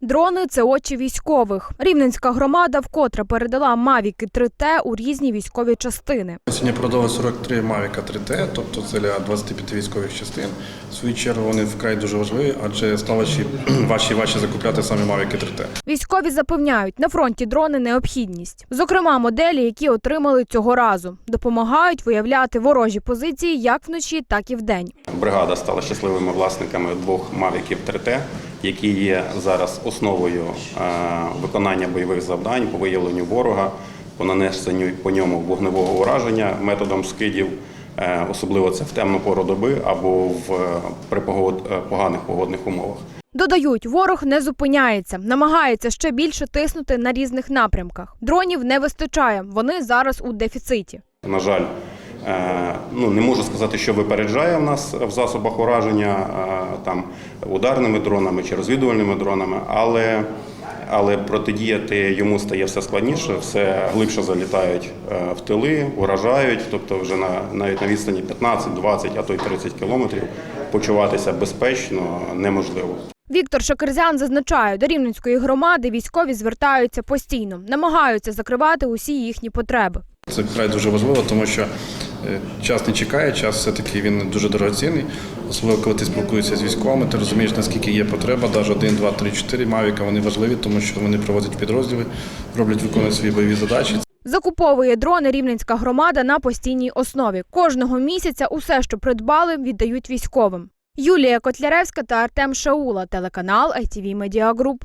Дрони це очі військових. Рівненська громада вкотре передала Мавіки 3Т у різні військові частини. Сьогодні продали 43 Mavic 3T, тобто це для 25 військових частин. В свою чергу вони вкрай дуже важливі, адже ставачі важче і важче закупляти самі Mavic 3T. Військові запевняють, на фронті дрони необхідність. Зокрема, моделі, які отримали цього разу, допомагають виявляти ворожі позиції як вночі, так і вдень. Бригада стала щасливими власниками двох мавіків 3Т, які є зараз основою е, виконання бойових завдань по виявленню ворога, по нанесенню по ньому вогневого ураження методом скидів, е, особливо це в темну пору доби або в е, при поганих погодних умовах. Додають, ворог не зупиняється, намагається ще більше тиснути на різних напрямках. Дронів не вистачає, вони зараз у дефіциті. На жаль, ну не можу сказати, що випереджає в нас в засобах ураження е, там ударними дронами чи розвідувальними дронами, але, але протидіяти йому стає все складніше, все глибше залітають е, в тили, уражають, тобто вже на навіть на відстані 15, 20, а то й 30 кілометрів почуватися безпечно неможливо. Віктор Шакерзян зазначає, до рівненської громади військові звертаються постійно, намагаються закривати усі їхні потреби. Це вкрай дуже важливо, тому що е, час не чекає, час все-таки він дуже дорогоцінний. Особливо, коли ти спілкуєшся з військовими, ти розумієш, наскільки є потреба. Навіть 1, 2, 3, 4 Mavic, вони важливі, тому що вони проводять підрозділи, роблять, виконують свої бойові задачі. Закуповує дрони рівненська громада на постійній основі. Кожного місяця усе, що придбали, віддають військовим. Юлія Котляревська та Артем Шаула, телеканал ITV Media Group.